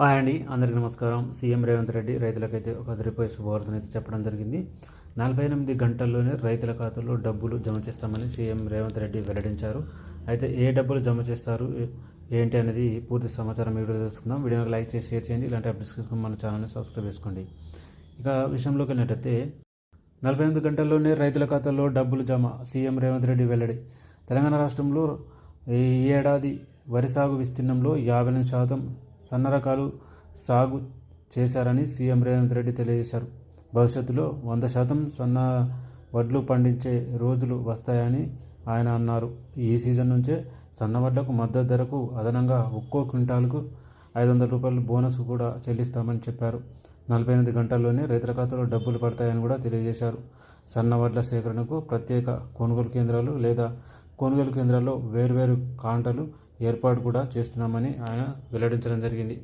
Hi అండి అందరికీ నమస్కారం. సీఎం రేవంత్ రెడ్డి రైతులకైతే ఒక అదిరిపోయే శుభవార్తను అయితే చెప్పడం జరిగింది. నలభై ఎనిమిది గంటల్లోనే రైతుల ఖాతాలో డబ్బులు జమ చేస్తామని సీఎం రేవంత్ రెడ్డి వెల్లడించారు. అయితే ఏ డబ్బులు జమ చేస్తారు ఏంటి అనేది పూర్తి సమాచారం వీడియో తెలుసుకుందాం. వీడియోకి లైక్ చేసి షేర్ చేయండి. ఇలాంటి అప్డేట్స్ కోసం మన ఛానల్ని సబ్స్క్రైబ్ చేసుకోండి. ఇక విషయంలోకి వెళ్ళినట్టయితే నలభై ఎనిమిది గంటల్లోనే రైతుల ఖాతాలో డబ్బులు జమ సీఎం రేవంత్ రెడ్డి వెల్లడి. తెలంగాణ రాష్ట్రంలో ఈ ఏడాది వరి సాగు విస్తీర్ణంలో యాభై ఎనిమిది శాతం సన్న రకాలు సాగు చేశారని సీఎం రేవంత్ రెడ్డి తెలియజేశారు. భవిష్యత్తులో వంద శాతం సన్న వడ్లు పండించే రోజులు వస్తాయని ఆయన అన్నారు. ఈ సీజన్ నుంచే సన్న వడ్లకు మద్దతు ధరకు అదనంగా ఒక్కో క్వింటాల్కు ఐదు వందల రూపాయలు బోనస్ కూడా చెల్లిస్తామని చెప్పారు. నలభై ఎనిమిది గంటల్లోనే రైతుల ఖాతాలో డబ్బులు పడతాయని కూడా తెలియజేశారు. సన్న వడ్ల సేకరణకు ప్రత్యేక కొనుగోలు కేంద్రాలు లేదా కొనుగోలు కేంద్రాల్లో వేర్వేరు కాంటలు ఏర్పాటు కూడా చేస్తున్నామని ఆయన వెల్లడించడం జరిగింది.